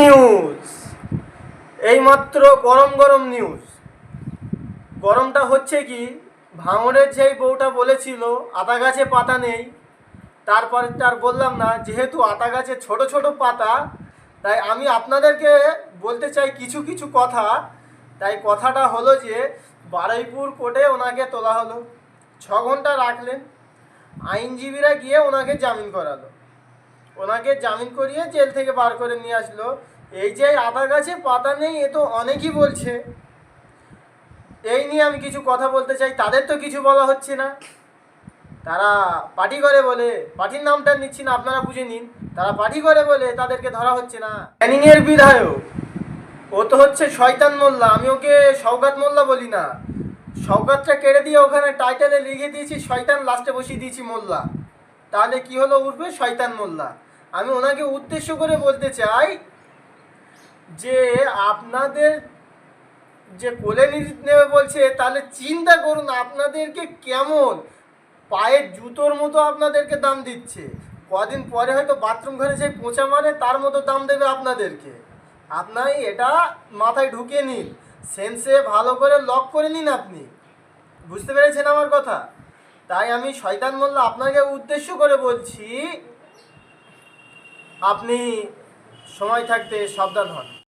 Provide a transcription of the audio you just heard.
News এইমাত্র গরম গরম নিউজ গরমটা হচ্ছে কি? ভাঙড়ের যেই বউটা বলেছিল আতা গাছে পাতা নেই। তারপরে তার বললাম না, যেহেতু আতা গাছে ছোট ছোট পাতা, তাই আমি আপনাদেরকে বলতে চাই কিছু কিছু কথা। তাই কথাটা হলো যে, বারুইপুর কোর্টে ওনাকে তোলা হলো। ছ ঘণ্টা রাখলেন। আইনজীবীরা গিয়ে ওনাকে জামিন করালো। ওনাকে জামিন করিয়ে জেল থেকে বার করে নিয়ে আসলো। এই যে আদা গাছে পাতা নেই এ তো অনেকই বলছে। এই নিয়ে আমি কিছু কথা বলতে চাই তাদের তো কিছু বলা হচ্ছে না। তারা পার্টি করে বলে পার্টির নামটা নিচ্ছি না আপনারা বুঝে নিন। তারা পার্টি করে বলে তাদেরকে ধরা হচ্ছে না। ক্যানিং এর বিধায়ক। ও তো হচ্ছে শয়তান মোল্লা আমি ওকে সৌগাত মোল্লা বলি না। সৌগাতটা কেড়ে দিয়ে ওখানে টাইটেলে লিখে দিয়েছি শয়তান লাস্টে বসিয়ে দিয়েছি মোল্লা। তাহলে কি হলো উঠবে শয়তান মোল্লা। আমি ওনাকে উদ্দেশ্য করে বলতে চাই যে আপনাদের যে কোলে নেবে বলছে, তাহলে চিন্তা করুন আপনাদেরকে কেমন পায়ের জুতোর মতো আপনাদেরকে দাম দিচ্ছে। কদিন পরে হয়তো বাথরুম ঘরে সেই পোঁচা মারে, তার মতো দাম দেবে আপনাদেরকে। আপনার এটা মাথায় ঢুকিয়ে নিন। সেন্সে ভালো করে লক করে নিন আপনি। বুঝতে পেরেছেন আমার কথা? তাই আমি শয়তান মোল্লা আপনাকে উদ্দেশ্য করে বলছি আপনি সময় থাকতে সাবধান হন।